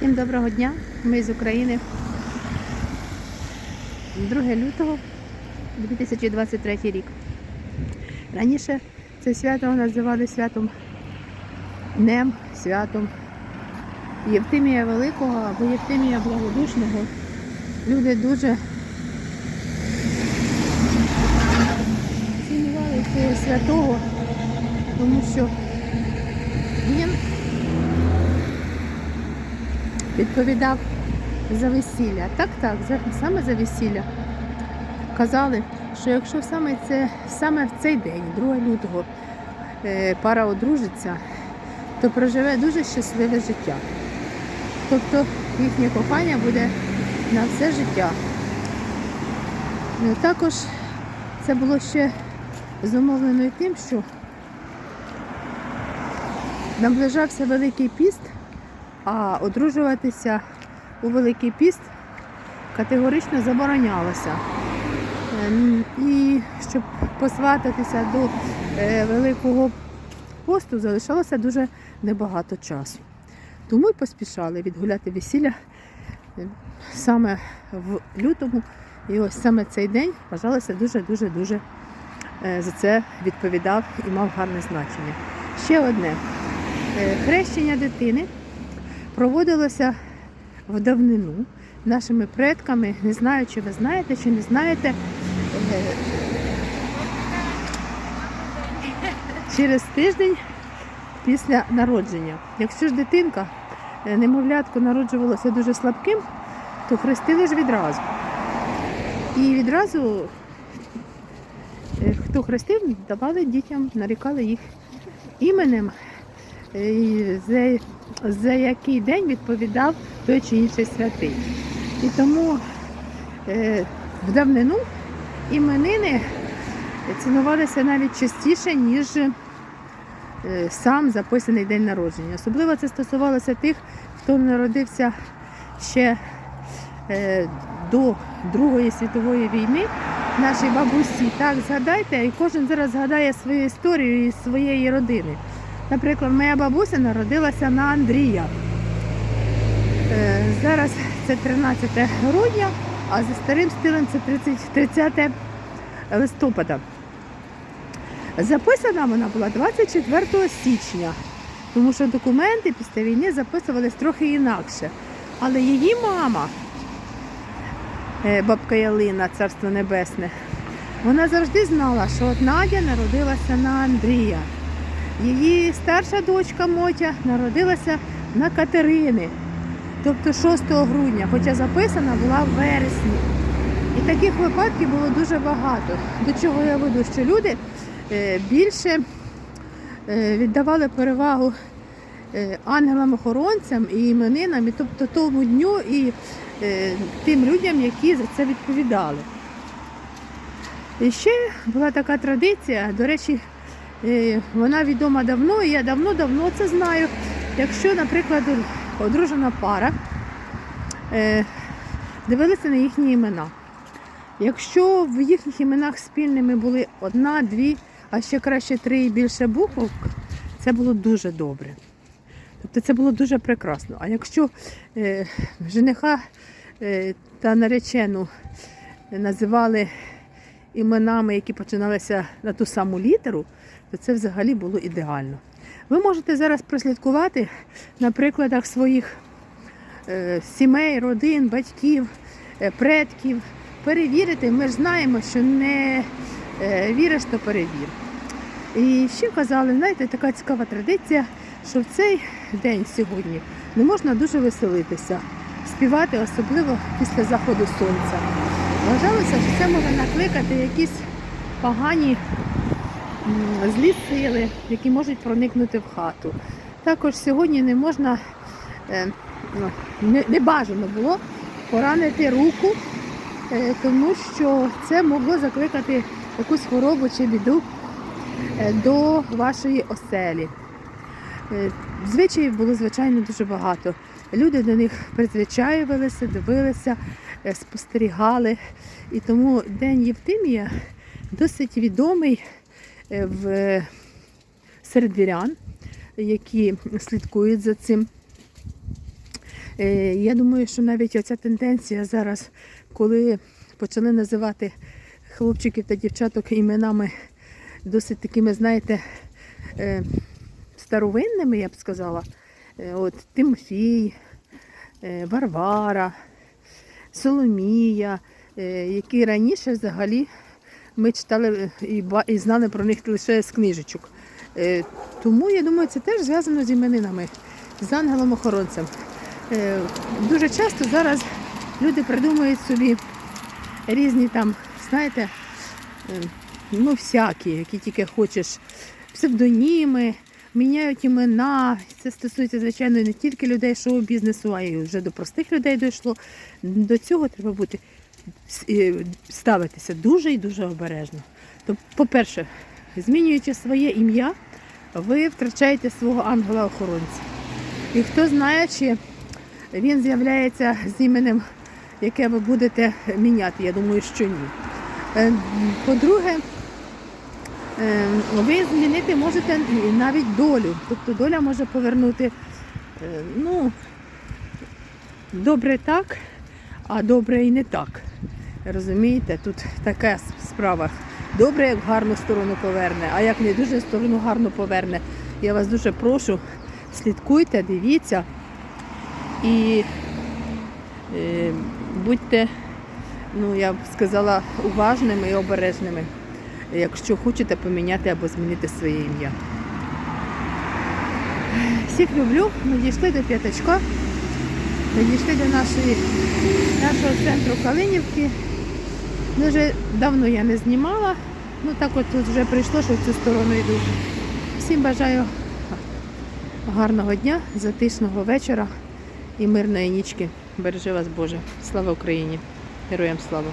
Всім доброго дня, ми з України. 2 лютого 2023 рік. Раніше це свято називали святом Днем, святом Євтимія Великого або Євтимія Благодушного. Люди дуже цінували цього святого, тому що він відповідав за весілля. Так, так, саме за весілля. Казали, що якщо саме, це, саме в цей день, 2 лютого, е, пара одружиться, то проживе дуже щасливе життя. Тобто їхнє кохання буде на все життя. Е, Також це було ще зумовлено тим, що наближався Великий піст, а одружуватися у Великий піст категорично заборонялося. Ем, І щоб посвататися до е, Великого посту залишалося дуже небагато часу. Тому й поспішали відгуляти весілля е, саме в лютому. І ось саме цей день вважалося дуже-дуже-дуже е, за це відповідав і мав гарне значення. Ще одне. Е, Хрещення дитини проводилося в давнину нашими предками. Не знаю, чи ви знаєте, чи не знаєте. Через тиждень після народження. Якщо ж дитинка, е, немовлятко народжувалося дуже слабким, то хрестили ж відразу. І відразу, е, хто хрестив, давали дітям, нарікали їх іменем, за, за який день відповідав той чи інший святий. І тому е, в давнину іменини цінувалися навіть частіше, ніж е, сам записаний день народження. Особливо це стосувалося тих, хто народився ще е, до Другої світової війни. Наші бабусі, так згадайте, і кожен зараз згадає свою історію із своєї родини. Наприклад, моя бабуся народилася на Андрія. Е, Зараз це 13 грудня, а за старим стилем це 30, 30 листопада. Записана вона була 24 січня, тому що документи після війни записувались трохи інакше. Але її мама, е, бабка Ялина, царство небесне, вона завжди знала, що от Надя народилася на Андрія. Її старша дочка Мотя народилася на Катерини, тобто 6 грудня, хоча записана була в вересні. І таких випадків було дуже багато. До чого я веду, що люди е, більше е, віддавали перевагу е, ангелам-охоронцям і іменинам, і тобто тому дню і тим людям, які за це відповідали. І ще була така традиція, до речі, вона відома давно, і я давно-давно це знаю. Якщо, наприклад, одружена пара, е, дивилися на їхні імена. Якщо в їхніх іменах спільними були одна, дві, а ще краще три і більше букв, це було дуже добре. Тобто це було дуже прекрасно. А якщо е, жениха е, та наречену називали іменами, які починалися на ту саму літеру, то це взагалі було ідеально. Ви можете зараз прослідкувати на прикладах своїх е, сімей, родин, батьків, е, предків, перевірити. Ми ж знаємо, що не е, віриш, то перевір. І ще казали, знаєте, така цікава традиція, що в цей день сьогодні не можна дуже веселитися, співати, особливо після заходу сонця. Вважалося, що це може накликати якісь погані злі сили, які можуть проникнути в хату. Також сьогодні не можна, е, ну, не, бажано було поранити руку, е, тому що це могло закликати якусь хворобу чи біду е, до вашої оселі. Звичаїв було, звичайно, дуже багато. Люди до них призвичаювалися, дивилися, спостерігали. І тому День Євтимія досить відомий е, в серед вірян, які слідкують за цим. Е, Я думаю, що навіть оця тенденція зараз, коли почали називати хлопчиків та дівчаток іменами досить такими, знаєте, е, старовинними, я б сказала. Е, От Тимофій, е, Варвара, Соломія, е, які раніше взагалі ми читали е, і, знали про них лише з книжечок. Е, Тому я думаю, це теж зв'язано з іменинами, з ангелом-охоронцем. Дуже часто зараз люди придумують собі різні там, знаєте, е, ну всякі, які тільки хочеш, псевдоніми, міняють імена. Це стосується, звичайно, не тільки людей шоу-бізнесу, а й вже до простих людей дійшло. До цього треба бути е, ставитися дуже і дуже обережно. То, по-перше, змінюючи своє ім'я, ви втрачаєте свого ангела-охоронця. І хто знає, чи він з'являється з іменем, яке ви будете міняти. Я думаю, що ні. Е, По-друге, ви змінити можете навіть долю. Тобто доля може повернути, е, ну, добре так, а добре і не так. Розумієте, тут така справа. Добре, як гарну сторону поверне, а як не дуже сторону гарно поверне. Я вас дуже прошу, слідкуйте, дивіться і е, будьте, ну я б сказала, уважними і обережними, якщо хочете поміняти або змінити своє ім'я. Всіх люблю, ми дійшли до п'ятачка, дійшли до нашої, нашого центру Калинівки. Дуже давно я не знімала, ну так от тут вже прийшло, що в цю сторону йду. Всім бажаю гарного дня, затишного вечора і мирної нічки. Бережи вас Боже. Слава Україні! Героям слава!